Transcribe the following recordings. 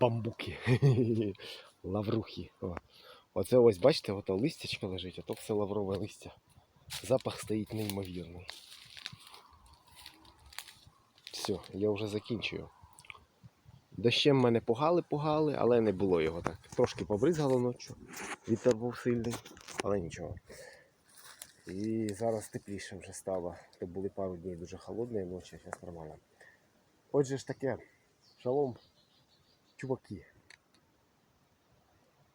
бамбуки. Лаврухи. О. Оце ось, бачите, ото листячко лежить, ото все лаврове листя. Запах стоїть неймовірний. Все, я вже закінчую. Дощем мене пугали-пугали, але не було його так. Трошки побризгало ночі. Вітер був сильний, але нічого. І зараз тепліше вже стало. То були пару днів дуже холодні ночі, зараз нормально. Отже ж таке, шалом, чуваки.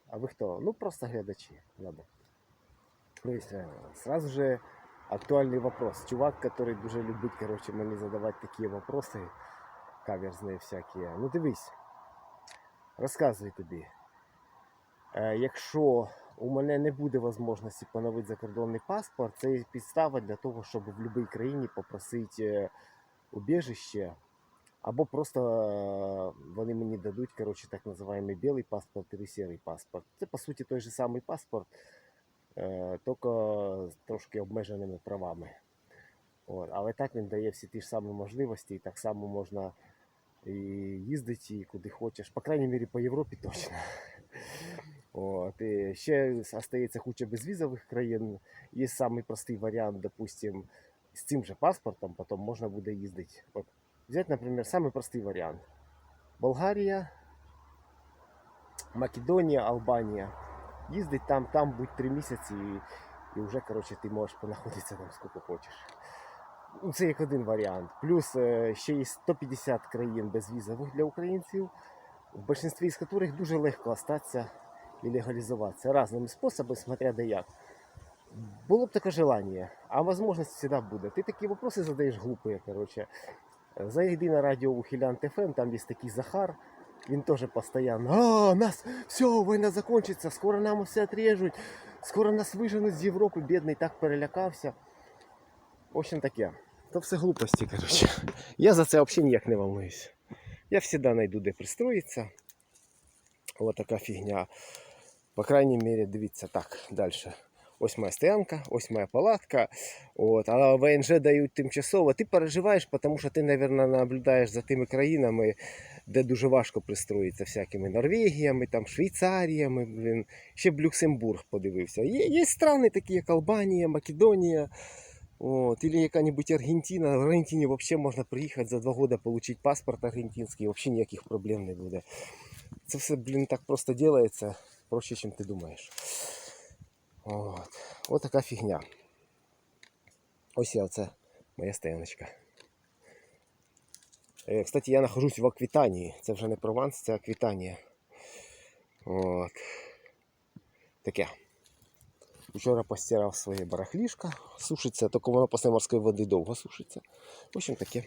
А ви хто? Ну просто глядачи. Ладно. То есть, э, сразу же актуальный вопрос. Чувак, который дуже любить, короче, мені задавати такі вопроси каверзні всякі. Ну дивись, розказую тобі. Е, якщо у мене не буде можливості поновити закордонний паспорт, це є підстава для того, щоб в будь-якій країні попросити е, убіжище, або просто е, вони мені дадуть, коротше, так називаємо білий паспорт і сірий паспорт. Це по суті той же самий паспорт, е, тільки з трошки обмеженими правами. От. Але так він дає всі ті ж самі можливості, і так само можна і їздити і куди хочеш. По крайній мірі, по Європі точно. От. І ще остається куча безвізових країн. Є самий простий варіант, допустим, з цим же паспортом потім можна буде їздити. Взять, например, самый простой вариант. Болгарія, Македонія, Албанія. Їздить там, там будь три місяці і, і вже, коротше, ти можеш понаходитися там скільки хочеш. Ну, це як один варіант. Плюс е, ще є 150 країн безвізових для українців, в більшості з яких дуже легко остатися і легалізуватися різними способами, смотря де як. Було б таке желання, а можливість завжди буде. Ти такі вопроси задаєш глупі, коротше. Зайди на радіо Ухилянт ФМ, там є такий Захар. Він теж постійно, а, нас, все, війна закончиться, скоро нам все отрежуть, скоро нас виженуть з Європи, бідний так перелякався. В общем таке. То все глупості, коротше. Я за це взагалі ніяк не волнуюсь. Я завжди знайду, де пристроїтися. Ось така фігня. По крайній мірі, дивіться так, далі. Ось моя стоянка, ось моя палатка. От, а ВНЖ дають тимчасово. Ти переживаєш, тому що ти, мабуть, наблюдаєш за тими країнами, де дуже важко пристроїтися всякими Норвегіями, там, Швейцаріями, блін. ще б Люксембург подивився. Є, є страни такі, як Албанія, Македонія. От, или яка-нибудь Аргентина. В Аргентині взагалі можна приїхати за два роки, отримати паспорт аргентинський, взагалі ніяких проблем не буде. Це все, блін, так просто робиться, проще, ніж ти думаєш. От. От така фігня. Ось я оце моя стояночка. Е, Кстати, я нахожусь в Аквітанії. Це вже не Прованс, це Аквітанія. От. Таке. Вчора постирав своє барахлішко. Сушиться, тільки воно після морської води довго сушиться. В общем таке.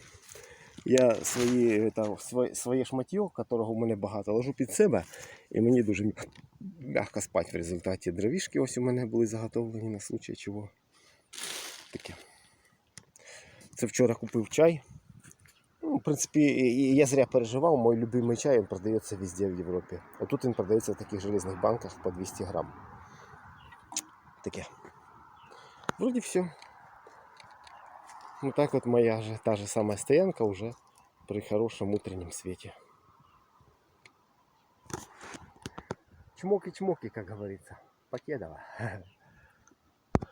Я свої, там, своє, своє шматьо, которого у мене багато, ложу під себе, і мені дуже м'я- м'яко спати в результаті. Дровішки ось у мене були заготовлені на случай чого. Таке. Це вчора купив чай. Ну, в принципі, я зря переживав, мой любимий чай він продається везде в Європі. А тут він продається в таких железних банках по 200 грам. Таке. Вроді все. Ну так вот моя же, та же самая стоянка уже при хорошем утреннем свете. Чмоки-чмоки, как говорится. Покедова.